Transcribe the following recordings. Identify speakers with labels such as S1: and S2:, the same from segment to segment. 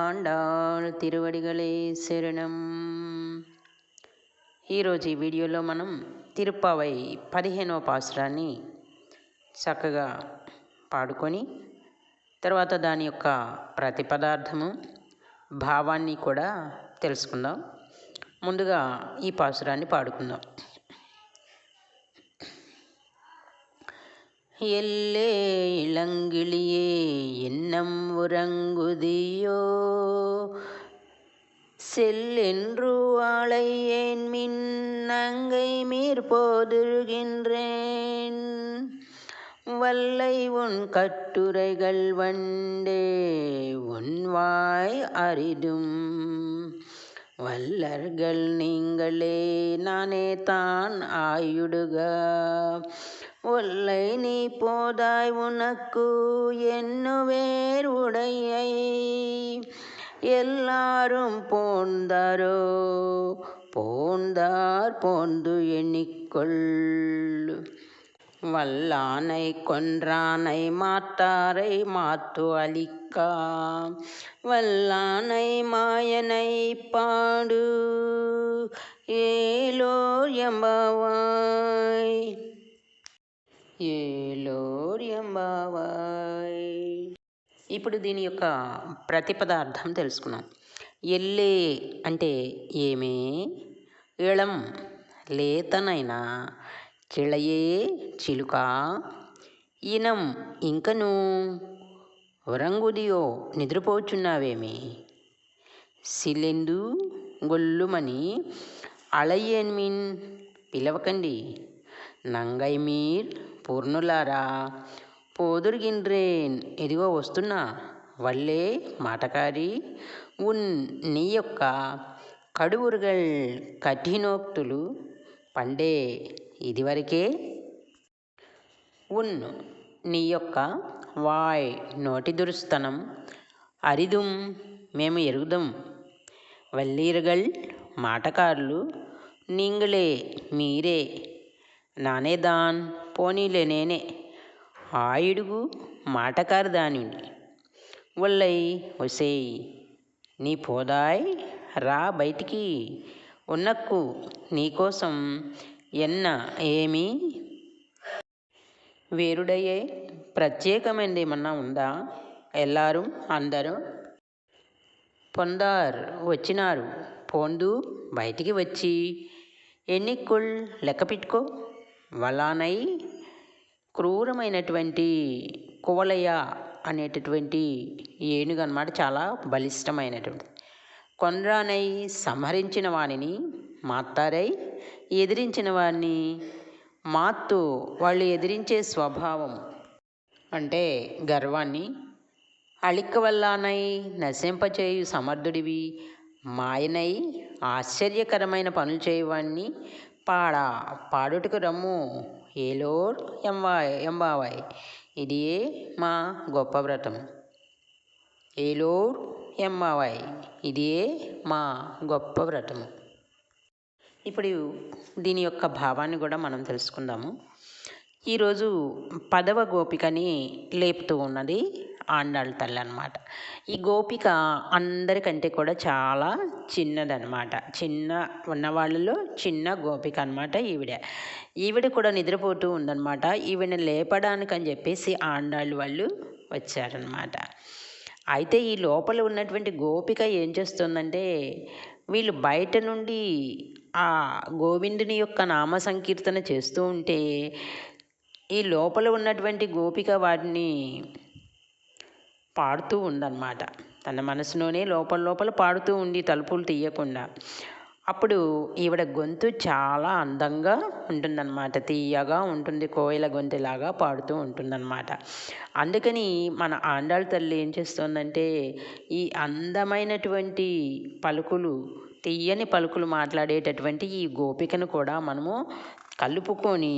S1: ఆండాల్ తిరువడిగలే శరణం. ఈరోజు ఈ వీడియోలో మనం తిరుప్పావై పదిహేనవ పాసురాన్ని చక్కగా పాడుకొని తర్వాత దాని యొక్క ప్రతిపదార్థము భావాన్ని కూడా తెలుసుకుందాం. ముందుగా ఈ పాసురాన్ని పాడుకుందాం. எல்லே இளங்கிளியே இன்னம் உறங்குதியோ? செல்லென்று வாழையேன் மின்னங்கை நங்கை மீர்போதுகின்றேன் வல்லை உன் கட்டுரைகள் வண்டே உன் வாய் அரிதும். வல்லர்கள் நீங்களே நானே தான் ஆயுடுக. ஒல்லை நீ போதாய் உனக்கு எண்ணுவேர் உடையை. எல்லாரும் போந்தாரோ? போந்தார் போந்து எண்ணிக்கொள். வல்லானை கொன்றானை மாத்தாரை மாத்து அழிக்கா. வல்லானை மாயனை பாடு. ஏலோ எம்பவாய். ఏలోర్ ఇప్పుడు దీని యొక్క ప్రతిపదార్థం తెలుసుకున్నాం ఎల్లే అంటే ఏమే? ఇళం లేతనైన కిళయే చిలుక ఇనం ఇంకను వరంగుదియో నిద్రపోచున్నావేమి? సిలెందు గొల్లుమని అళయేన్మీన్ పిలవకండి. నంగై మీర్ పూర్ణులారా పోదురుగిండ్రేన్ ఇదిగో వస్తున్నా. వల్లే మాటకారి. ఉన్ నీ యొక్క కడువురుగల్ కఠినోక్తులు పండే ఇదివరకే. ఉన్ నీ యొక్క వాయ్ నోటి దురుస్తనం అరిదుం మేము ఎరుగుదాం. వల్లీరుగల్ మాటకారులు నీంగులే మీరే. నానేదాన్ పోనీలే నేనే. ఆయుడుగు మాటకారు దానిని ఒల్లై ఒసేయ్ నీ పోదాయ్ రా బయటికి ఉన్నక్కు నీకోసం ఎన్న ఏమి? వేరుడయ్యే ప్రత్యేకమైనది ఏమన్నా ఉందా? ఎల్లారు అందరూ? పొందార్ వచ్చినారు. పోందు బయటికి వచ్చి. ఎన్నిక్కుల్ లెక్క పెట్టుకో. వలానై క్రూరమైనటువంటి కువలయ అనేటటువంటి ఏనుగు అనమాట చాలా బలిష్టమైనటువంటి. కొండ్రానై సంహరించిన వాణిని మాత్తారై ఎదిరించిన వారిని మాత్తు వాళ్ళు ఎదిరించే స్వభావం అంటే గర్వాన్ని. అళిక్క వల్లానై నశింపచేయు సమర్థుడివి మాయనై ఆశ్చర్యకరమైన పనులు చేయవాణ్ణి పాడ పాడుటకు రమ్ము. ఏలోర్ ఎంవాయ్ ఎంబావాయ్. ఇది మా గొప్ప వ్రతం. ఏలోర్ ఎంబావాయ్. ఇది మా గొప్ప వ్రతము ఇప్పుడు దీని యొక్క భావాన్ని కూడా మనం తెలుసుకుందాము. ఈరోజు పదవ గోపికని లేపుతూ ఉన్నది ఆండాళ్ళ తల్లి అనమాట ఈ గోపిక అందరికంటే కూడా చాలా చిన్నదనమాట చిన్న ఉన్నవాళ్ళలో చిన్న గోపిక అనమాట ఈవిడ. ఈవిడ కూడా నిద్రపోతూ ఉందన్నమాట. ఈవిడ లేపడానికి అని చెప్పేసి ఆండాళ్ళు వాళ్ళు వచ్చారనమాట అయితే ఈ లోపల ఉన్నటువంటి గోపిక ఏం చేస్తుందంటే వీళ్ళు బయట నుండి ఆ గోవిందుని యొక్క నామ సంకీర్తన చేస్తూ ఉంటే ఈ లోపల ఉన్నటువంటి గోపిక వాటిని పాడుతూ ఉందన్నమాట. తన మనసులోనే లోపల లోపల పాడుతూ ఉండి తలుపులు తీయకుండా. అప్పుడు ఈవిడ గొంతు చాలా అందంగా ఉంటుందన్నమాట. తీయగా ఉంటుంది కోయిల గొంతులాగా పాడుతూ ఉంటుందన్నమాట. అందుకని మన ఆండాళ్ళ తల్లి ఏం చేస్తుందంటే ఈ అందమైనటువంటి పలుకులు తీయని పలుకులు మాట్లాడేటటువంటి ఈ గోపికను కూడా మనము కలుపుకొని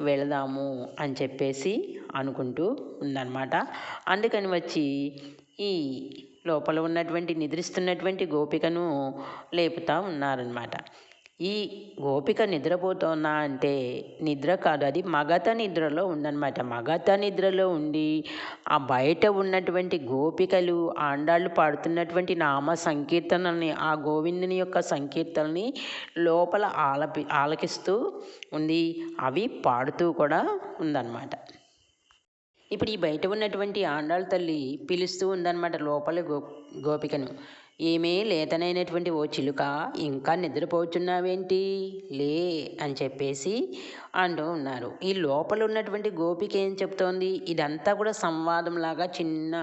S1: వెళదాము అని చెప్పేసి అనుకుంటూ ఉందన్నమాట. అందుకని వచ్చి ఈ లోపల ఉన్నటువంటి నిద్రిస్తున్నటువంటి గోపికను లేపుతా ఉన్నారనమాట ఈ గోపిక నిద్రపోతున్నా అంటే నిద్ర కాదు. అది మగత నిద్రలో ఉందన్నమాట. మగత నిద్రలో ఉండి ఆ బయట ఉన్నటువంటి గోపికలు ఆండాళ్ళు పాడుతున్నటువంటి నామ సంకీర్తనల్ని ఆ గోవిందుని యొక్క సంకీర్తనని లోపల ఆలపి ఆలకిస్తూ ఉంది. అవి పాడుతూ కూడా ఉందన్నమాట. ఇప్పుడు ఈ బయట ఉన్నటువంటి ఆండాళ్ళ తల్లి పిలుస్తూ ఉందన్నమాట లోపల గో గోపికను. ఏమీ లేతనైనటువంటి ఓ చిలుక ఇంకా నిద్రపోచున్నావేంటి? లే అని చెప్పేసి అంటూ ఉన్నారు. ఈ లోపల ఉన్నటువంటి గోపిక ఏం చెప్తోంది? ఇదంతా కూడా సంవాదంలాగా చిన్న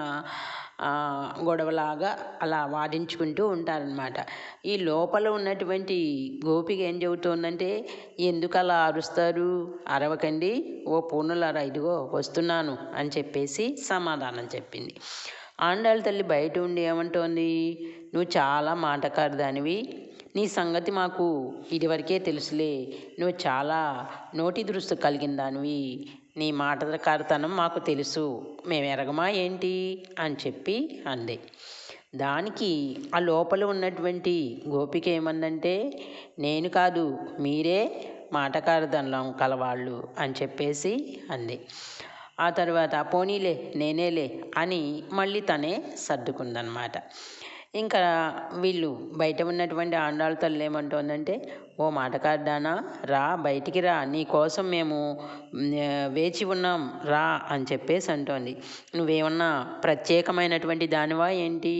S1: గొడవలాగా అలా వాదించుకుంటూ ఉంటారనమాట ఈ లోపల ఉన్నటువంటి గోపిక ఏం చెబుతోందంటే ఎందుకు అలా అరుస్తారు? అరవకండి. ఓ పూర్ణులారా ఇదిగో వస్తున్నాను అని చెప్పేసి సమాధానం చెప్పింది. ఆండాళ్ళ తల్లి బయట ఉండి ఏమంటోంది నువ్వు చాలా మాటకారుదానివి. నీ సంగతి మాకు ఇదివరకే తెలుసులే. నువ్వు చాలా నోటి దృష్టి కలిగిన దానివి. నీ మాటకారితనం మాకు తెలుసు. మేము ఎరగమా ఏంటి? అని చెప్పి అంది. దానికి ఆ లోపల ఉన్నటువంటి గోపిక ఏమందంటే నేను కాదు మీరే మాటకారుదనం కలవాళ్ళు అని చెప్పేసి అంది. ఆ తర్వాత పోనీలే నేనేలే అని మళ్ళీ తనే సర్దుకుందనమాట. ఇంకా వీళ్ళు బయట ఉన్నటువంటి ఆండాళ్ళ తల్లి ఏమంటోందంటే ఓ మాటకాడ్డానా రా బయటికి రా నీ కోసం మేము వేచి ఉన్నాం రా అని చెప్పేసి అంటోంది. నువ్వేమన్నా ప్రత్యేకమైనటువంటి దానివా ఏంటి?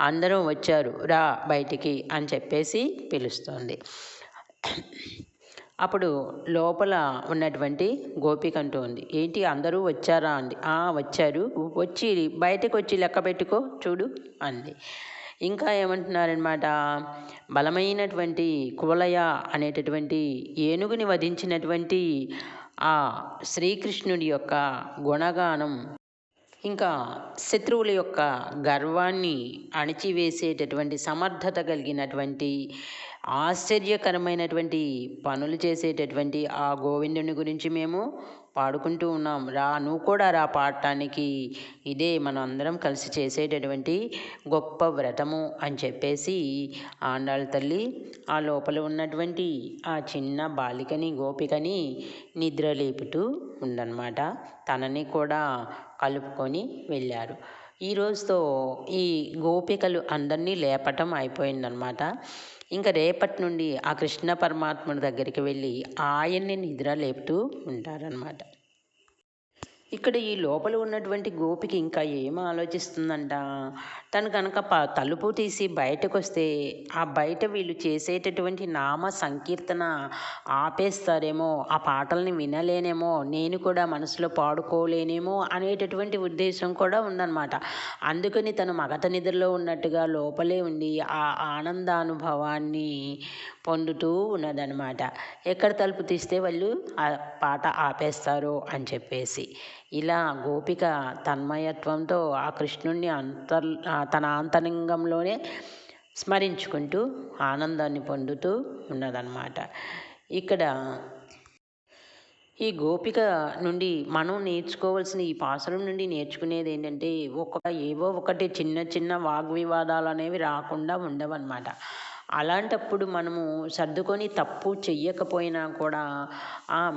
S1: అందరూ వచ్చారు రా బయటికి అని చెప్పేసి పిలుస్తోంది. అప్పుడు లోపల ఉన్నటువంటి గోపిక అంటోంది. ఏంటి అందరూ వచ్చారా? అంది. వచ్చారు. వచ్చి బయటకు వచ్చి లెక్క పెట్టుకో చూడు అంది. ఇంకా ఏమంటున్నారనమాట బలమైనటువంటి కువలయ అనేటటువంటి ఏనుగుని వధించినటువంటి ఆ శ్రీకృష్ణుడి యొక్క గుణగానం ఇంకా శత్రువుల యొక్క గర్వాన్ని అణిచివేసేటటువంటి సమర్థత కలిగినటువంటి ఆశ్చర్యకరమైనటువంటి పనులు చేసేటటువంటి ఆ గోవిందుని గురించి మేము పాడుకుంటూ ఉన్నాం. రా నువ్వు కూడా రా పాడటానికి. ఇదే మనం అందరం కలిసి చేసేటటువంటి గొప్ప వ్రతము అని చెప్పేసి ఆండాళ్ళ తల్లి ఆ లోపల ఉన్నటువంటి ఆ చిన్న బాలికని గోపికని నిద్రలేపుతూ ఉందన్నమాట. తనని కూడా కలుపుకొని వెళ్ళారు. ఈ రోజుతో ఈ గోపికలు అందరినీ లేపటం అయిపోయిందనమాట ఇంకా రేపటి నుండి ఆ కృష్ణ పరమాత్ముడి దగ్గరికి వెళ్ళి ఆయన్ని నిద్ర లేపుతూ ఉంటారనమాట ఇక్కడ ఈ లోపల ఉన్నటువంటి గోపికి ఇంకా ఏం ఆలోచిస్తుందంట? తను కనుక ప తలుపు తీసి బయటకు వస్తే ఆ బయట వీళ్ళు చేసేటటువంటి నామ సంకీర్తన ఆపేస్తారేమో ఆ పాటల్ని వినలేనేమో నేను కూడా మనసులో పాడుకోలేనేమో అనేటటువంటి ఉద్దేశం కూడా ఉందన్నమాట. అందుకని తను మగత నిద్రలో ఉన్నట్టుగా లోపలే ఉండి ఆ ఆనందానుభవాన్ని పొందుతూ ఉన్నదనమాట ఎక్కడ తలుపు తీస్తే వాళ్ళు ఆ పాట ఆపేస్తారు అని చెప్పేసి. ఇలా గోపిక తన్మయత్వంతో ఆ కృష్ణుణ్ణి అంతర్ తన ఆంతరంగంలోనే స్మరించుకుంటూ ఆనందాన్ని పొందుతూ ఉన్నదన్నమాట. ఇక్కడ ఈ గోపిక నుండి మనం నేర్చుకోవాల్సిన ఈ పాసరం నుండి నేర్చుకునేది ఏంటంటే ఒక ఏవో ఒకటి చిన్న చిన్న వాగ్వివాదాలు అనేవి రాకుండా ఉండవన్నమాట. అలాంటప్పుడు మనము సర్దుకొని తప్పు చెయ్యకపోయినా కూడా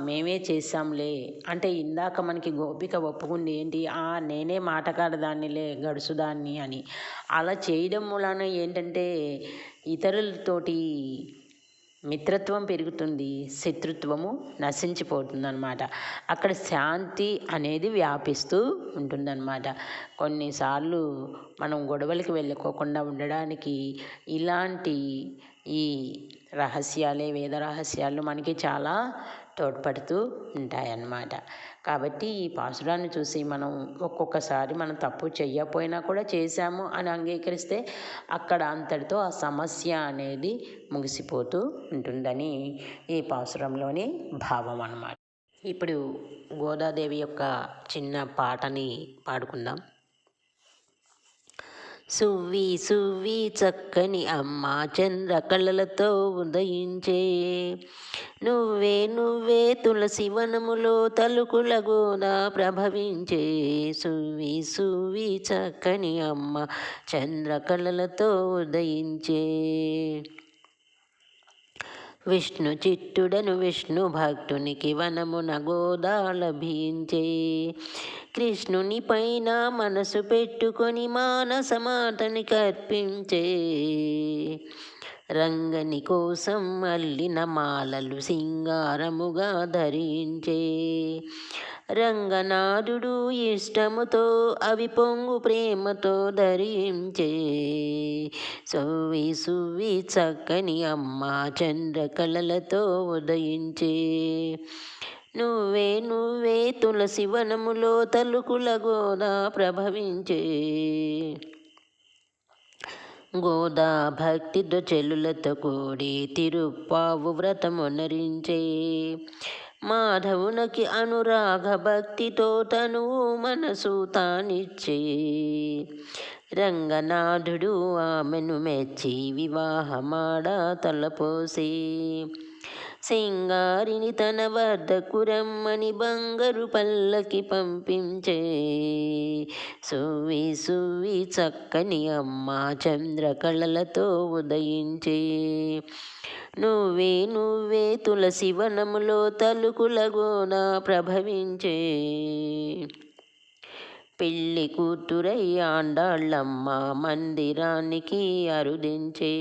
S1: మేమే చేసాంలే అంటే ఇందాక మనకి గోపిక ఒప్పుకుంది ఏంటి? నేనే మాటకాడదాన్నిలే గడుసుదాన్ని అని. అలా చేయడం వలన ఏంటంటే ఇతరులతోటి మిత్రత్వం పెరుగుతుంది శత్రుత్వము నశించిపోతుంది అనమాట అక్కడ శాంతి అనేది వ్యాపిస్తూ ఉంటుందన్నమాట. కొన్నిసార్లు మనం గొడవలకి వెళ్ళుకోకుండా ఉండడానికి ఇలాంటి ఈ రహస్యాలే వేద రహస్యాలు మనకి చాలా తోడ్పడుతూ ఉంటాయన్నమాట. కాబట్టి ఈ పాసురాన్ని చూసి మనం ఒక్కొక్కసారి మనం తప్పు చేయకపోయినా కూడా చేశాము అని అంగీకరిస్తే అక్కడ అంతటితో ఆ సమస్య అనేది ముగిసిపోతూ ఉంటుందని ఈ పాసురంలోని భావం అన్నమాట. ఇప్పుడు గోదాదేవి యొక్క చిన్న పాటని పాడుకుందాం. సువ్వి సువ్వి చక్కని అమ్మ చంద్ర కళ్ళలతో ఉదయించే. నువ్వే నువ్వే తులసి వనములో తలుకుల గోద ప్రభవించే. సువ్వి సువ్వి చక్కని అమ్మ చంద్ర కళ్ళలతో ఉదయించే. విష్ణు చిట్టుడను విష్ణు భక్తునికి వనమున గోదా లభించే కృష్ణుని పైన మనసు పెట్టుకొని మానసమాతని కర్పించే. రంగని కోసం అల్లిన మాలలు సింగారముగా ధరించే. రంగనాథుడు ఇష్టముతో అవి పొంగు ప్రేమతో ధరించే. సువి సువి చక్కని అమ్మ చంద్రకళలతో ఉదయించే. నువ్వే నువ్వే తులసి వనములో తలుకుల గోదా ప్రభవించే. గోదా భక్తితో చెల్లులతో కూడి తిరుప్పావు వ్రతమునరించే. మాధవునకి అనురాగ భక్తితో తను మనసు తానిచ్చే. రంగనాథుడు ఆమెను మెచ్చి వివాహమాడ తలపోసి. సింగారిని తన వద్దకు రమ్మని బంగారు పల్లకి పంపించే. సువి సువి చక్కని అమ్మ చంద్రకళలతో ఉదయించే. నువ్వే నువ్వే తులసి వనములో తలుకుల గోన ప్రభవించే. పెళ్ళి కూతురై ఆండాళ్ళమ్మ మందిరానికి అరుదించే.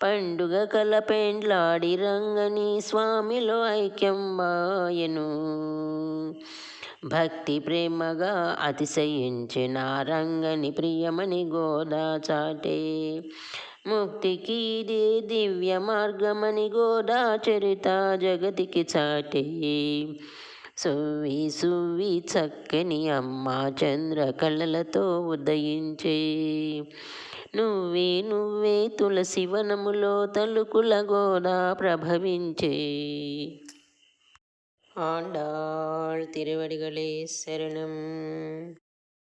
S1: పండుగ కల పెండ్లాడి రంగని స్వామిలో ఐక్యం బాయను భక్తి ప్రేమగా అతిశయించిన రంగని ప్రియమని గోదా చాటే. ముక్తికి ఇదే దివ్య మార్గమని గోదా చరిత జగతికి చాటే. సువి సువి చక్కని అమ్మ చంద్ర కళలతో ఉదయించే. నువ్వే నువ్వే తులసి వనములో తలుకుల గోదా ప్రభవించే. ఆండాళ్ తిరువడిగలే శరణం.